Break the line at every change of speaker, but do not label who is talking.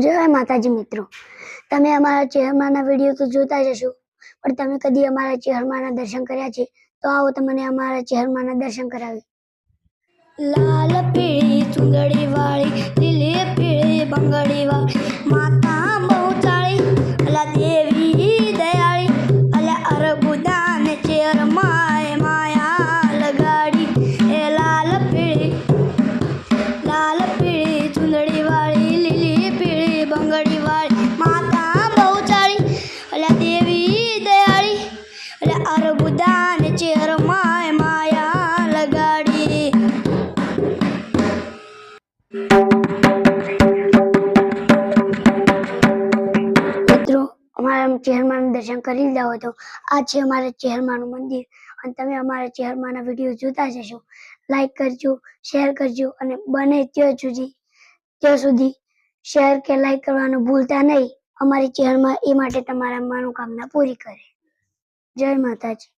જય માતાજી મિત્રો. તમે અમારા ચેહરમાના વીડિયો તો જોતા જ હશો, પણ તમે કદી અમારા ચેહરમાના દર્શન કર્યા છે, તો આવો તમને અમારા ચેહરમાના દર્શન કરાવી. લાલ પીળી ચુંદડી વાળી લીલી પીળી બંગડી વાળી મિત્રો, અમારા ચેહરમાનું દર્શન કરી લીધા હોય તો આ છે અમારા ચેહરમાનું મંદિર. અને તમે અમારા ચેહરમાના વીડિયો જોતા જશો લાઈક કરજો શેર કરજો અને બને ત્યાં સુધી ત્યાં સુધી શેર કે લાઈક કરવાનું ભૂલતા નહીં. અમારી ચહેરમાં એ માટે તમારા મનોકામના પૂરી કરે. જય માતાજી.